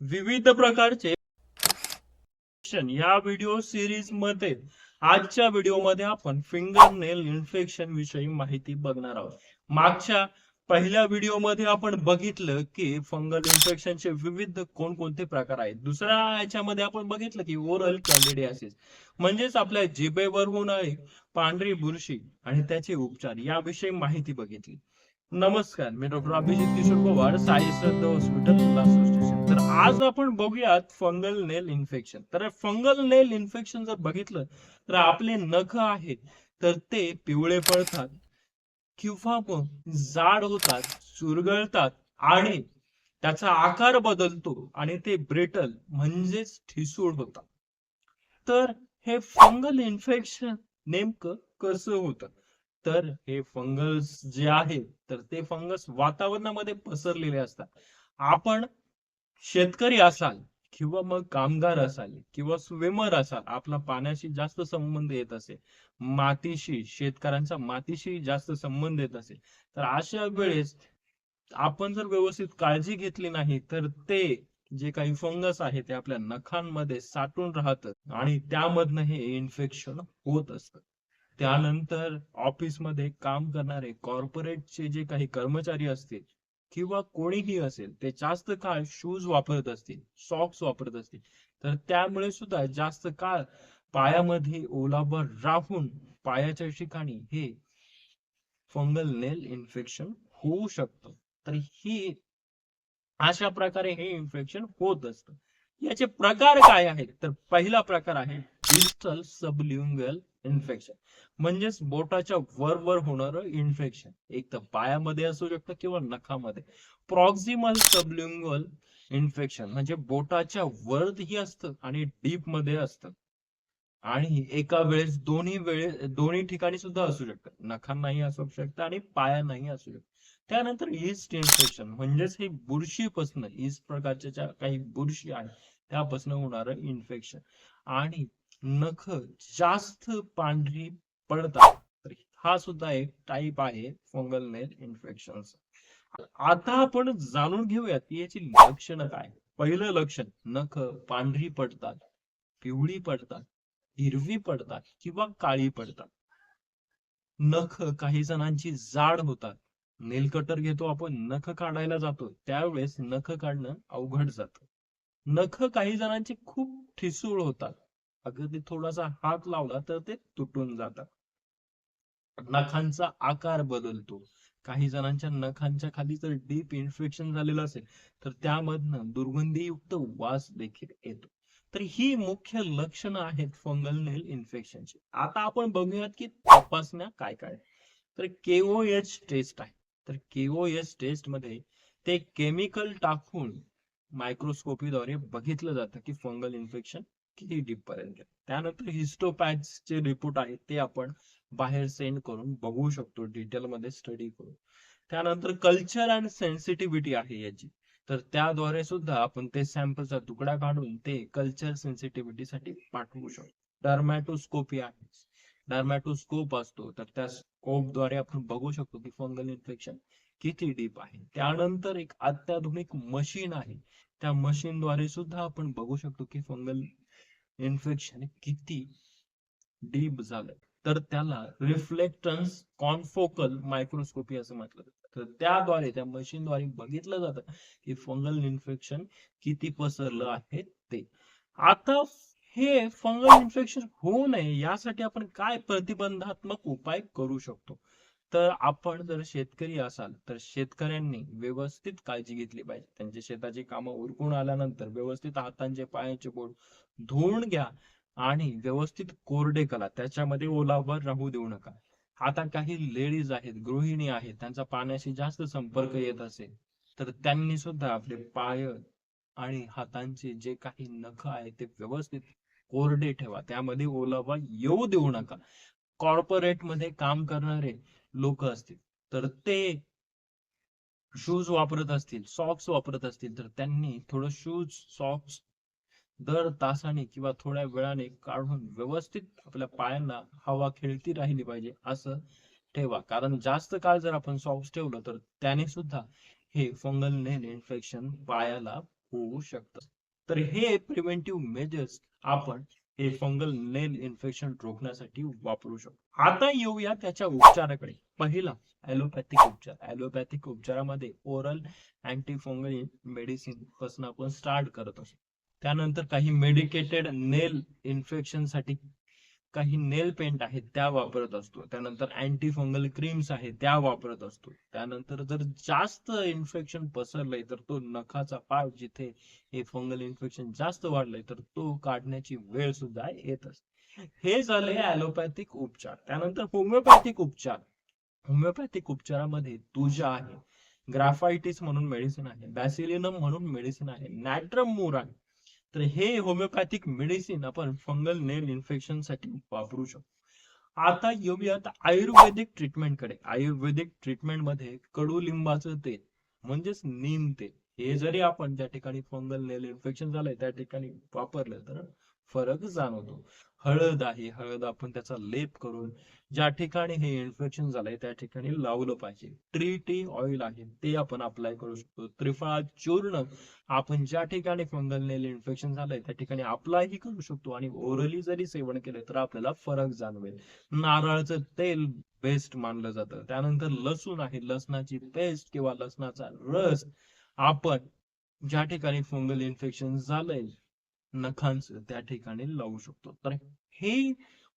विविध प्रकारचे या व्हिडिओ सिरीजमध्ये आजच्या व्हिडिओमध्ये आपण फिंगर नेल इन्फेक्शन विषयी माहिती बघणार आहोत. मागच्या पहिल्या व्हिडिओमध्ये आपण बघितलं की फंगल इन्फेक्शनचे विविध कोणकोणते प्रकार आहेत. दुसऱ्या याच्यामध्ये आपण बघितलं की ओरल कॅन्डिडियासिस म्हणजेच आपल्या जिभेवर होणारी पांढरी बुरशी आणि त्याचे उपचार याविषयी माहिती बघितली. नमस्कार मी डॉक्टर अभिजित किशोर पवार साई श्रद्धा हॉस्पिटल तर आज आपण बघूयात फंगल नेल इन्फेक्शन. तर फंगल नेल इन्फेक्शन जर बघितलं तर आपले नख आहेत तर ते पिवळे पडतात किंवा मग जाड होतात चुरगळतात आणि त्याचा आकार बदलतो आणि ते ब्रिटल म्हणजेच ठिसूळ होतात. तर हे फंगल इन्फेक्शन नेमकं कसं होतं? तर हे फंगस जे आहे तर ते फंगस वातावरणामध्ये पसरलेले असतात. आपण शेतकरी असाल किंवा मग कामगार असाल किंवा स्विमर असाल आपला पाण्याशी जास्त संबंध येत असेल मातीशी शेतकऱ्यांचा मातीशी जास्त संबंध येत असेल तर अशा वेळेस आपण जर व्यवस्थित काळजी घेतली नाही तर ते जे काही फंगस आहे ते आपल्या नखांमध्ये साठून राहतं आणि त्यामधनं हे इन्फेक्शन होत असतं. त्यानंतर ऑफिसमध्ये काम करणारे कॉर्पोरेटचे जे काही कर्मचारी असतील किंवा कोणीही असेल ते जास्त काळ शूज वापरत असतील सॉक्स वापरत असतील तर त्यामुळे सुद्धा जास्त काळ पायामध्ये ओलावर राहून पायाच्या ठिकाणी हे फंगल नेल इन्फेक्शन होऊ शकतं. तर ही अशा प्रकारे हे इन्फेक्शन होत असतं. याचे प्रकार काय आहेत? तर पहिला प्रकार आहे डिस्टल सबल्युंगल इन्फेक्शन म्हणजेच बोटाच्या वर वर होणार इन्फेक्शन एक तर पायामध्ये असू शकतं किंवा नखामध्ये. प्रॉक्सिमल सबल्युंगल इन्फेक्शन म्हणजे बोटाच्या वरही असतं आणि डीपमध्ये असतं. आणि एका वेळेस दोन्ही वेळे दोन्ही ठिकाणी सुद्धा असू शकतं. नखांनाही असू शकतं आणि पायांनाही असू शकतं. त्यानंतर इस्ट इन्फेक्शन म्हणजेच हे बुरशीपासून इस्ट प्रकारच्या ज्या काही बुरशी आहे त्यापासून होणारं इन्फेक्शन आणि नख जास्त पांढरी पडतात तर. हा सुद्धा एक टाईप आहे फंगल नेल इन्फेक्शन आता आपण जाणून घेऊयात की याची लक्षणं काय. पहिलं लक्षण नख पांढरी पडतात पिवळी पडतात हिरवी पडतात किंवा काळी पडतात. नख काही जणांची जाड होतात. नेल कटर घेतो आपण नख काढायला जातो त्यावेळेस नख काढणं अवघड जातं. नख काही जणांचे खूप ठिसूळ होतात. अगदी थोडासा हात लावला तर ते तुटून जातात. नखांचा आकार बदलतो. काही जणांच्या नखांच्या खाली जर डीप इन्फेक्शन झालेलं असेल तर त्यामधनं दुर्गंधीयुक्त वास देखील येतो. तर ही मुख्य लक्षणं आहेत फंगल नेल इन्फेक्शनची आता आपण बघूयात की तपासण्या काय काय तर केओएच टेस्ट आहे. तर केओएच टेस्टमध्ये ते केमिकल टाकून मायक्रोस्कोपीद्वारे बघितलं जातं की फंगल इन्फेक्शन किती डीप पर्यंत त्यानंतर हिस्टोपॅथचे रिपोर्ट आहेत ते आपण बाहेर सेंड करून बघू शकतो डिटेल मध्ये स्टडी करून. त्यानंतर कल्चर अँड सेन्सिटिव्हिटी आहे याची. तर त्याद्वारे सुद्धा आपण ते सॅम्पलचा तुकडा काढून ते कल्चर सेन्सिटिव्हिटी साठी पाठवू शकतो. डर्मॅटोस्कोपी आहे. डर्मॅटोस्कोप असतो. तर त्या स्कोपद्वारे आपण बघू शकतो की फंगल इन्फेक्शन किती डीप आहे. त्यानंतर एक अत्याधुनिक मशीन आहे. त्या मशीन द्वारे सुद्धा आपण बघू शकतो की फंगल इन्फेक्शन किती डीप झालं. तर त्याला रिफ्लेक्टन्स कॉन्फोकल मायक्रोस्कोपी असं म्हटलं जातं. तर त्याद्वारे त्या मशीनद्वारे बघितलं जातं की फंगल इन्फेक्शन किती पसरलं आहे ते. आता हे फंगल इन्फेक्शन होऊ नये यासाठी आपण काय प्रतिबंधात्मक उपाय करू शकतो? तर आपण जर शेतकरी असाल तर शेतकऱ्यांनी व्यवस्थित काळजी घेतली पाहिजे. त्यांची शेताची कामं उरकून आल्यानंतर व्यवस्थित हातांचे पायांचे बोट धुवून घ्या आणि व्यवस्थित कोरडे करा. त्याच्यामध्ये ओलावर राहू देऊ नका. आता काही लेडीज आहेत गृहिणी आहेत त्यांचा पाण्याशी जास्त संपर्क येत असेल तर त्यांनी सुद्धा आपले पाय आणि हातांचे जे काही नख आहेत ते व्यवस्थित कोरडे ठेवा. त्यामध्ये ओलावा येऊ देऊ नका. कॉर्पोरेटमध्ये काम करणारे लोक असतील. तर ते शूज वापरत असतील सॉक्स वापरत असतील तर त्यांनी थोडं शूज सॉक्स दर तासाने किंवा थोड्या वेळाने काढून व्यवस्थित आपल्या पायांना हवा खेळती राहिली पाहिजे असं ठेवा. कारण जास्त काळ जर आपण सॉक्स ठेवलं तर त्याने सुद्धा हे फंगल नेल इन्फेक्शन पायाला होऊ शकतं. तर हे प्रिव्हेंटिव्ह मेजर्स आपण हे फंगल नेल इन्फेक्शन रोखण्यासाठी वापरू शकतो. आता येऊया त्याच्या उपचाराकडे. पहिला ॲलोपॅथिक उपचार. ॲलोपॅथिक उपचारामध्ये ओरल अँटीफंगल मेडिसिनपासून आपण स्टार्ट करत असतो त्यानंतर काही मेडिकेटेड नेल इन्फेक्शनसाठी काही नेल पेंट आहेत त्या वापरत असतो. त्यानंतर अँटी फंगल क्रीम्स आहेत त्या वापरत असतो. त्यानंतर जर जास्त इन्फेक्शन पसरलंय तर तो नखाचा पाठ जिथे हे फंगल इन्फेक्शन जास्त वाढलंय तर तो काढण्याची वेळ सुद्धा येत असते. हे झाले ॲलोपॅथिक उपचार. त्यानंतर होमिओपॅथिक उपचार. होमिओपॅथिक उपचारामध्ये तुझ्या आहे. ग्राफायटिस म्हणून मेडिसिन आहे. बॅसिलिनम म्हणून मेडिसिन आहे. नॅट्रम मूर आहे. तर हे होमिओपॅथिक मेडिसिन आपण फंगल नेल इन्फेक्शनसाठी वापरू शकतो. आता येऊयात आयुर्वेदिक ट्रीटमेंटकडे. आयुर्वेदिक ट्रीटमेंटमध्ये कडुलिंबाचं तेल म्हणजेच नीम तेल हे जरी आपण ज्या ठिकाणी फंगल नेल इन्फेक्शन झालंय त्या ठिकाणी वापरलं तर फरक जाणवतो. हळद आहे. हळद आपण त्याचा लेप करून ज्या ठिकाणी हे इन्फेक्शन झालंय त्या ठिकाणी लावलं पाहिजे. ट्री टी ऑइल आहे. ते आपण अप्लाय करू शकतो. त्रिफळा चूर्ण आपण ज्या ठिकाणी फंगल नेल इन्फेक्शन झालंय त्या ठिकाणी अप्लायही करू शकतो आणि ओरली जरी सेवन केलं तर आपल्याला फरक जाणवेल. नारळाचं तेल बेस्ट मानलं जातं. त्यानंतर लसूण आहे. लसणाची पेस्ट किंवा लसणाचा रस आपण ज्या ठिकाणी फंगल इन्फेक्शन झालंय नखांचं त्या ठिकाणी लावू शकतो. तर हे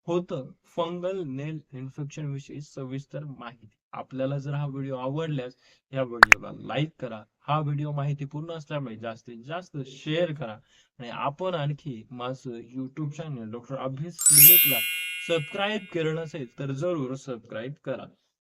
होतं फंगल नेल इन्फेक्शन विषयी सविस्तर माहिती. आपल्याला जर हा व्हिडिओ आवडल्यास या व्हिडिओला लाईक करा. हा व्हिडिओ माहिती पूर्ण असल्यामुळे जास्तीत जास्त शेअर करा. आणि आपण आणखी माझं युट्यूब चॅनल डॉक्टर अभ्यास क्लिनिकला सबस्क्राईब केलं नसेल तर जरूर सबस्क्राईब करा.